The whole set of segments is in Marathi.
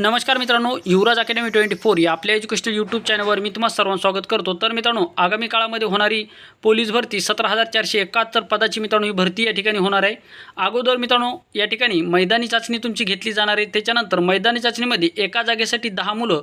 नमस्कार मित्रांनो युवराज अकॅडमी ट्वेंटी फोर या आपल्या एज्युकेशनल यूट्यूब चॅनलवर मी तुम्हाला सर्वांचं स्वागत करतो. तर मित्रांनो आगामी काळामध्ये होणारी पोलीस भरती सतरा हजार चारशे एकाहत्तर पदाची मित्रांनो ही भरती या ठिकाणी होणार आहे. अगोदर मित्रांनो या ठिकाणी मैदानी चाचणी तुमची घेतली जाणार आहे. त्याच्यानंतर मैदानी चाचणीमध्ये एका जागेसाठी दहा मुलं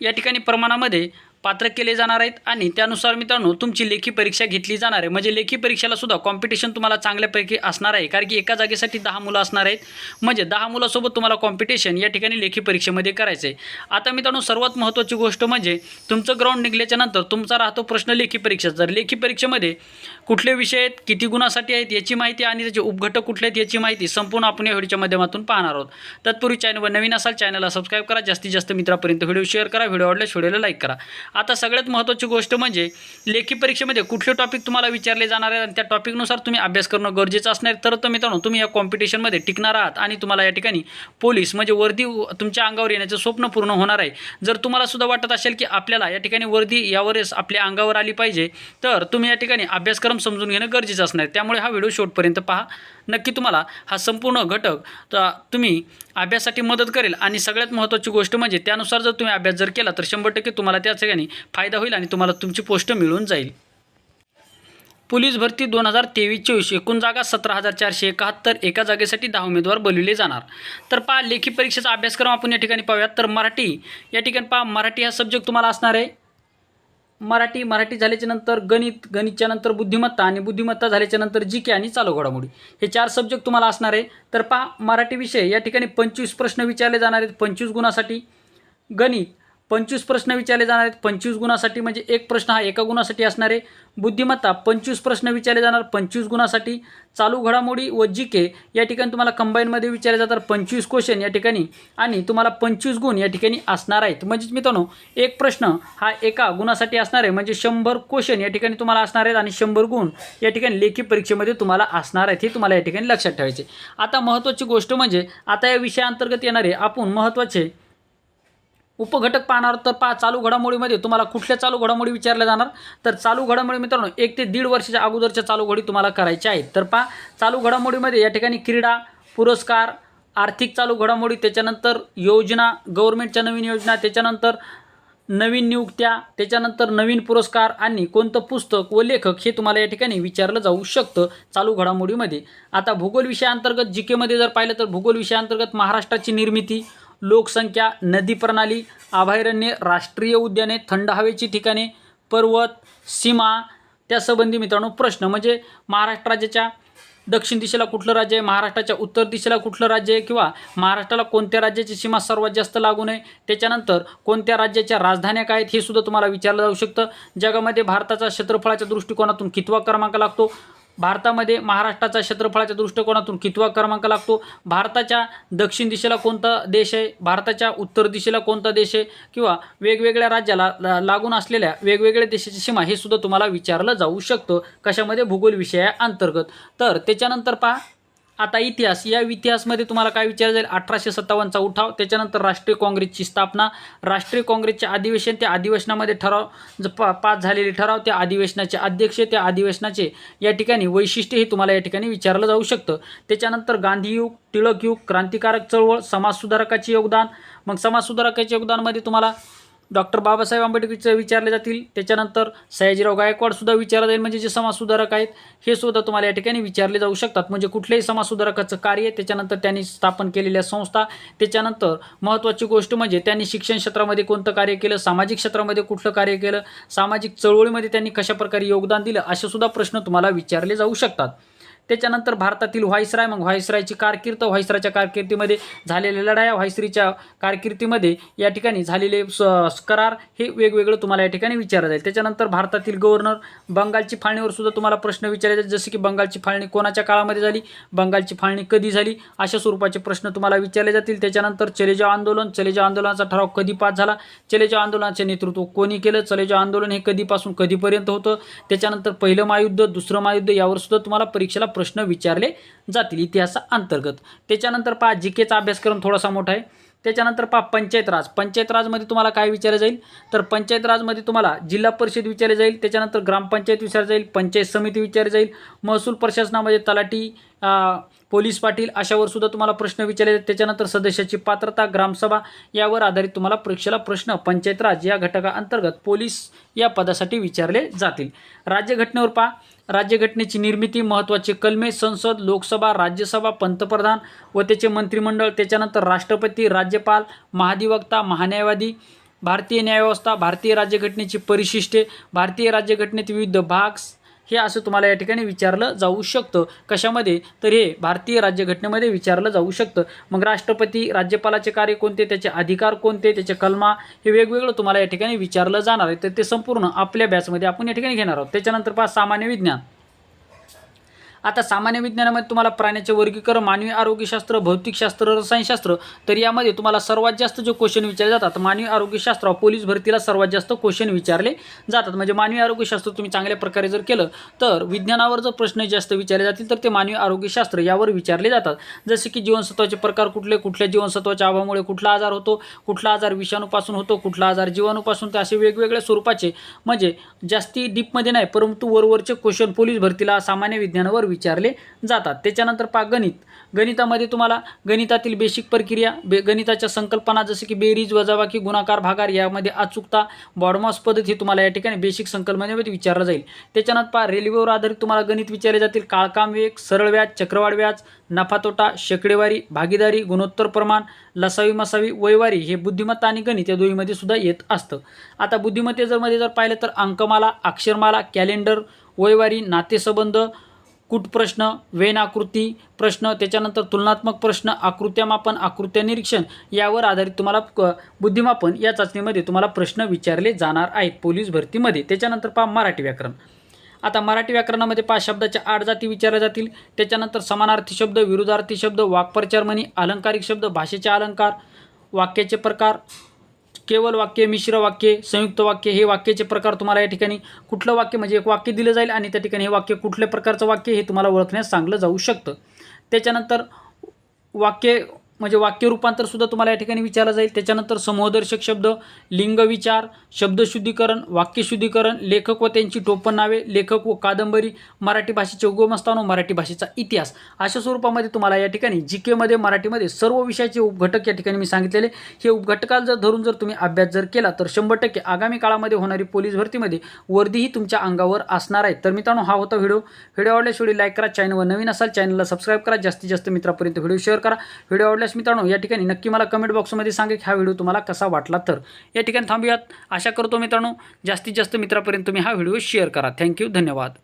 या ठिकाणी प्रमाणामध्ये पात्र केले जाणार आहेत आणि त्यानुसार मित्रांनो तुमची लेखी परीक्षा घेतली जाणार आहे. म्हणजे लेखी परीक्षेला सुद्धा कॉम्पिटिशन तुम्हाला चांगल्यापैकी असणार आहे. कारण की एका जागेसाठी दहा मुलं असणार आहेत. म्हणजे दहा मुलासोबत तुम्हाला कॉम्पिटिशन या ठिकाणी लेखी परीक्षेमध्ये करायचं आहे आता मित्रांनो सर्वात महत्त्वाची गोष्ट म्हणजे तुमचं ग्राउंड निघल्याच्या नंतर तुमचा राहतो प्रश्न लेखी परीक्षा. जर लेखी परीक्षेमध्ये कुठले विषय आहेत किती गुणासाठी आहेत याची माहिती आणि त्याचे उपघटक कुठले आहेत याची माहिती संपूर्ण आपण या व्हिडिओच्या माध्यमातून पाहणार आहोत. तत्पूर्वी चॅनलवर नवीन असाल चॅनलला सबस्क्राईब करा. जास्तीत जास्त मित्रापर्यंत व्हिडिओ शेअर करा. व्हिडिओ आवडल्यास व्हिडिओला लाईक करा. आता सगळ्यात महत्त्वाची गोष्ट म्हणजे लेखी परीक्षेमध्ये कुठले टॉपिक तुम्हाला विचारले जाणार आहेत आणि त्या टॉपिकनुसार तुम्ही अभ्यास करणं गरजेचं असणार तर तर मित्रांनो तुम्ही या कॉम्पिटिशनमध्ये टिकणार आहात आणि तुम्हाला या ठिकाणी पोलीस म्हणजे वर्दी तुमच्या अंगावर येण्याचं स्वप्न पूर्ण होणार आहे. जर तुम्हाला सुद्धा वाटत असेल की आपल्याला या ठिकाणी वर्दी यावरच आपल्या अंगावर आली पाहिजे तर तुम्ही या ठिकाणी अभ्यासक्रम समजून घेणं गरजेचं असणार त्यामुळे हा व्हिडिओ शेवटपर्यंत पहा. नक्की तुम्हाला हा संपूर्ण घटक तुम्ही अभ्यासासाठी मदत करेल. आणि सगळ्यात महत्त्वाची गोष्ट म्हणजे त्यानुसार जर तुम्ही अभ्यास जर केला तर शंभर टक्के तुम्हाला त्या ठिकाणी फायदा होईल आणि तुम्हाला तुमची पोस्ट मिळून जाईल. पोलीस भरती दोन हजार तेवीस चोवीस एकूण जागा सतरा हजार चारशे एकाहत्तर एका जागेसाठी दहा उमेदवार बोलविले जाणार. तर पहा लेखी परीक्षेचा अभ्यासक्रम आपण या ठिकाणी पाहूयात. तर मराठी या ठिकाणी पहा मराठी हा सब्जेक्ट तुम्हाला असणार आहे. मराठी मराठी झाल्याच्यानंतर गणित गणितच्या नंतर बुद्धिमत्ता आणि बुद्धिमत्ता झाल्याच्यानंतर जी के आणि चालू घडामोडी. हे चार सब्जेक्ट तुम्हाला असणार आहे. तर पहा मराठी विषय या ठिकाणी पंचवीस प्रश्न विचारले जाणार आहेत. पंचवीस गुणासाठी गणित पंचवीस प्रश्न विचारले जाणार आहेत. पंचवीस गुणासाठी म्हणजे एक प्रश्न हा एका गुणासाठी असणार आहे. बुद्धिमत्ता पंचवीस प्रश्न विचारले जाणार पंचवीस गुणासाठी. चालू घडामोडी व जी के या ठिकाणी तुम्हाला कंबाईनमध्ये विचारले जातात. पंचवीस क्वेश्चन या ठिकाणी आणि तुम्हाला पंचवीस गुण या ठिकाणी असणार आहेत. म्हणजेच मित्रांनो एक प्रश्न हा एका गुणासाठी असणार आहे. म्हणजे शंभर क्वेश्चन या ठिकाणी तुम्हाला असणार आहेत आणि शंभर गुण या ठिकाणी लेखी परीक्षेमध्ये तुम्हाला असणार आहेत हे तुम्हाला या ठिकाणी लक्षात ठेवायचे आता महत्त्वाची गोष्ट म्हणजे आता या विषयाअंतर्गत येणारे आपण महत्त्वाचे उपघटक पाहणार तर पा चालू घडामोडीमध्ये तुम्हाला कुठल्या चालू घडामोडी विचारल्या जाणार? तर चालू घडामोडी मित्रांनो एक ते दीड वर्षाच्या अगोदरच्या चालू घडी तुम्हाला करायच्या आहेत. तर पा चालू घडामोडीमध्ये या ठिकाणी क्रीडा पुरस्कार आर्थिक चालू घडामोडी त्याच्यानंतर योजना गव्हर्नमेंटच्या नवीन योजना त्याच्यानंतर नवीन नियुक्त्या त्याच्यानंतर नवीन पुरस्कार आणि कोणतं पुस्तक व लेखक हे तुम्हाला या ठिकाणी विचारलं जाऊ शकतं चालू घडामोडीमध्ये. आता भूगोल विषयाअंतर्गत जी केमध्ये जर पाहिलं तर भूगोल विषयाअंतर्गत महाराष्ट्राची निर्मिती लोकसंख्या नदी प्रणाली अभयारण्ये राष्ट्रीय उद्याने थंड हवेची ठिकाणे पर्वत सीमा त्यासंबंधी मित्रांनो प्रश्न. म्हणजे महाराष्ट्र राज्याच्या दक्षिण दिशेला कुठलं राज्य आहे महाराष्ट्राच्या उत्तर दिशेला कुठलं राज्य आहे किंवा महाराष्ट्राला कोणत्या राज्याची सीमा सर्वात जास्त लागू नये त्याच्यानंतर कोणत्या राज्याच्या राजधान्या काय आहेत हे सुद्धा तुम्हाला विचारलं जाऊ शकतं. जगामध्ये भारताचा क्षेत्रफळाच्या दृष्टिकोनातून कितवा क्रमांक लागतो? भारतामध्ये महाराष्ट्राचा क्षेत्रफळाच्या दृष्टिकोनातून कितवा क्रमांक लागतो? भारताच्या दक्षिण दिशेला कोणता देश आहे? भारताच्या उत्तर दिशेला कोणता देश आहे? किंवा वेगवेगळ्या राज्याला लागून असलेल्या वेगवेगळ्या देशाची सीमा हे सुद्धा तुम्हाला विचारलं जाऊ शकतं कशामध्ये? भूगोल विषया अंतर्गत. तर त्याच्यानंतर पहा आता इतिहास या इतिहासमध्ये तुम्हाला काय विचार जाईल? अठराशे सत्तावन्नचा उठाव त्याच्यानंतर राष्ट्रीय काँग्रेसची स्थापना. राष्ट्रीय काँग्रेसचे अधिवेशन त्या अधिवेशनामध्ये ठराव ज पा पास झालेले ठराव त्या अधिवेशनाचे अध्यक्ष त्या अधिवेशनाचे या ठिकाणी वैशिष्ट्य हे तुम्हाला या ठिकाणी विचारलं जाऊ शकतं. त्याच्यानंतर गांधीयुग टिळक युग क्रांतिकारक चळवळ समाजसुधारकाचे योगदान. मग समाजसुधारकाच्या योगदानमध्ये तुम्हाला डॉक्टर बाबासाहेब आंबेडकरचं विचारले जातील. त्याच्यानंतर सयाजीराव गायकवाडसुद्धा विचारला जाईल. म्हणजे जे समाजसुधारक आहेत हे सुद्धा तुम्हाला या ठिकाणी विचारले जाऊ शकतात. म्हणजे कुठल्याही समाजसुधारकाचं कार्य त्याच्यानंतर त्यांनी स्थापन केलेल्या संस्था त्याच्यानंतर महत्त्वाची गोष्ट म्हणजे त्यांनी शिक्षण क्षेत्रामध्ये कोणतं कार्य केलं सामाजिक क्षेत्रामध्ये कुठलं कार्य केलं सामाजिक चळवळीमध्ये त्यांनी कशाप्रकारे योगदान दिलं असे सुद्धा प्रश्न तुम्हाला विचारले जाऊ शकतात. त्याच्यानंतर भारतातील व्हायसराय मग व्हायसरायची कारकीर्द व्हायसरायच्या कारकिर्दीमध्ये झालेल्या लढाया व्हायसरीच्या कारकिर्दीमध्ये या ठिकाणी झालेले स करार हे वेगवेगळं तुम्हाला या ठिकाणी विचारलं जाईल. त्याच्यानंतर भारतातील गव्हर्नर बंगालची फाळणीवर सुद्धा तुम्हाला प्रश्न विचारले जाईल. जसे की बंगालची फाळणी कोणाच्या काळामध्ये झाली? बंगालची फाळणी कधी झाली? अशा स्वरूपाचे प्रश्न तुम्हाला विचारले जातील. त्याच्यानंतर चलेजाव आंदोलन चलेजाव आंदोलनाचा ठराव कधी पास झाला? चलेजाव आंदोलनाचे नेतृत्व कोणी केलं? चलेजाव आंदोलन हे कधीपासून कधीपर्यंत होतं? त्याच्यानंतर पहिलं महायुद्ध दुसरं महायुद्ध यावर सुद्धा तुम्हाला परीक्षेला प्रश्न विचारले जातील इतिहासा अंतर्गत. त्याच्यानंतर पहा जी केचा अभ्यासक्रम थोडासा मोठा आहे. त्याच्यानंतर पहा पंचायत राज. पंचायत राजमध्ये तुम्हाला काय विचारलं जाईल? तर पंचायत राजमध्ये तुम्हाला जिल्हा परिषद विचारले जाईल. त्याच्यानंतर ग्रामपंचायत विचारलं जाईल. पंचायत समिती विचारली जाईल. महसूल प्रशासनामध्ये तलाठी पोलीस पाटील अशावर सुद्धा तुम्हाला प्रश्न विचारले जातील. त्याच्यानंतर सदस्याची पात्रता ग्रामसभा यावर आधारित तुम्हाला परीक्षेला प्रश्न पंचायत राज या घटकाअंतर्गत पोलीस या पदासाठी विचारले जातील. राज्यघटनेवर पहा राज्यघटनेची निर्मिती महत्त्वाचे कलमे संसद लोकसभा राज्यसभा पंतप्रधान व त्याचे मंत्रिमंडळ त्याच्यानंतर राष्ट्रपती राज्यपाल महाधिवक्ता महान्यायवादी भारतीय न्यायव्यवस्था भारतीय राज्यघटनेची परिशिष्टे भारतीय राज्यघटनेत विविध भाग हे असं तुम्हाला या ठिकाणी विचारलं जाऊ शकतं. कशामध्ये? तर हे भारतीय राज्यघटनेमध्ये विचारलं जाऊ शकतं. मग राष्ट्रपती राज्यपालाचे कार्य कोणते? त्याचे अधिकार कोणते? त्याचे कलमा हे वेगवेगळं तुम्हाला या ठिकाणी विचारलं जाणार आहे. तर ते संपूर्ण आपल्या बॅचमध्ये आपण या ठिकाणी घेणार आहोत. त्याच्यानंतर पहा सामान्य विज्ञान. आता सामान्य विज्ञानामध्ये तुम्हाला प्राण्याचे वर्गीकरण मानवी आरोग्यशास्त्र भौतिकशास्त्र रसायनशास्त्र तर यामध्ये तुम्हाला सर्वात जास्त जे क्वेश्चन विचारले जातात मानवी आरोग्यशास्त्र पोलीस भरतीला सर्वात जास्त क्वेश्चन विचारले जातात. म्हणजे मानवी आरोग्यशास्त्र तुम्ही चांगल्या प्रकारे जर केलं तर विज्ञानावर जर प्रश्न जास्त विचारले जातील तर ते मानवी आरोग्यशास्त्र यावर विचारले जातात. जसे की जीवनसत्वाचे प्रकार कुठले कुठल्या जीवनसत्वाच्या अभावामुळे कुठला आजार होतो कुठला आजार विषाणूपासून होतो कुठला आजार जीवाणूपासून तर असे वेगवेगळ्या स्वरूपाचे म्हणजे जास्ती डीपमध्ये नाही परंतु वरवरचे क्वेश्चन पोलीस भरतीला सामान्य विज्ञानावर विचारले जातात. त्याच्यानंतर पा गणित. गणितामध्ये तुम्हाला गणितातील बेसिक प्रक्रिया बे गणिताच्या संकल्पना जसे की बेरीज वजाबाकी गुणाकार भागार यामध्ये अचूकता बॉडमॉस पद्धत ही तुम्हाला या ठिकाणी बेसिक संकल्पनेमध्ये विचारलं जाईल. त्याच्यानंतर पा रेल्वेवर आधारित तुम्हाला गणित विचारले जातील. काळकाम वेग सरळ व्याज चक्रवाढ व्याज नफा तोटा शेकडेवारी भागीदारी गुणोत्तर प्रमाण लसावी मसावी वैवारी हे बुद्धिमत्ता आणि गणित या दोन्हीमध्ये सुद्धा येत असतं. आता बुद्धिमत्ते जर मध्ये जर पाहिलं तर अंकमाला अक्षरमाला कॅलेंडर वैवारी नातेसंबंध कुट प्रश्न वेन आकृती प्रश्न त्याच्यानंतर तुलनात्मक प्रश्न आकृत्यामापन आकृत्या निरीक्षण यावर आधारित तुम्हाला क- बुद्धिमापन या चाचणीमध्ये तुम्हाला प्रश्न विचारले जाणार आहेत पोलीस भरतीमध्ये. त्याच्यानंतर पहा मराठी व्याकरण. आता मराठी व्याकरणामध्ये पाच शब्दाच्या आठ जाती विचारल्या जातील. त्याच्यानंतर समानार्थी शब्द विरुद्धार्थी शब्द वाक्प्रचारमणी अलंकारिक शब्द भाषेचे अलंकार वाक्याचे प्रकार केवळ वाक्य मिश्र वाक्य संयुक्त वाक्य हे वाक्याचे प्रकार तुम्हाला या ठिकाणी कुठलं वाक्य म्हणजे एक वाक्य दिलं जाईल आणि त्या ठिकाणी हे वाक्य कुठल्या प्रकारचं वाक्य हे तुम्हाला ओळखण्यास सांगलं जाऊ शकतं. त्याच्यानंतर वाक्य म्हणजे वाक्य रूपांतर सुद्धा तुम्हाला या ठिकाणी विचारलं जाईल. त्याच्यानंतर समूहदर्शक शब्द लिंग विचार शब्दशुद्धीकरण वाक्यशुद्धीकरण लेखक व त्यांची टोपण नावे लेखक व कादंबरी मराठी भाषेचे उगमस्थान व मराठी भाषेचा इतिहास. अशा स्वरूपामध्ये तुम्हाला या ठिकाणी जी केमध्ये मराठीमध्ये सर्व विषयाचे उपघटक या ठिकाणी मी सांगितलेले. हे उपघटकाला जर धरून जर तुम्ही अभ्यास जर केला तर शंभर टक्के आगामी काळामध्ये होणारी पोलीस भरतीमध्ये वर्दीही तुमच्या अंगावर असणार आहे. तर मित्रांनो हा होता व्हिडिओ. व्हिडिओ आवडल्यास व्हिडिओ लाईक करा चॅनलवर नवीन असाल चॅनलला सबस्क्राईब करा. जास्तीत जास्त मित्रापर्यंत व्हिडिओ शेअर करा. व्हिडिओ आवडल्यास मित्रांनो या ठिकाणी नक्की मला कमेंट बॉक्समध्ये सांगा की हा व्हिडिओ तुम्हाला कसा वाटला तर. या ठिकाणी थांबूयात. आशा करतो मित्रांनो जास्तीत जास्त मित्रापर्यंत तुम्ही हा व्हिडिओ शेअर करा. थँक्यू धन्यवाद.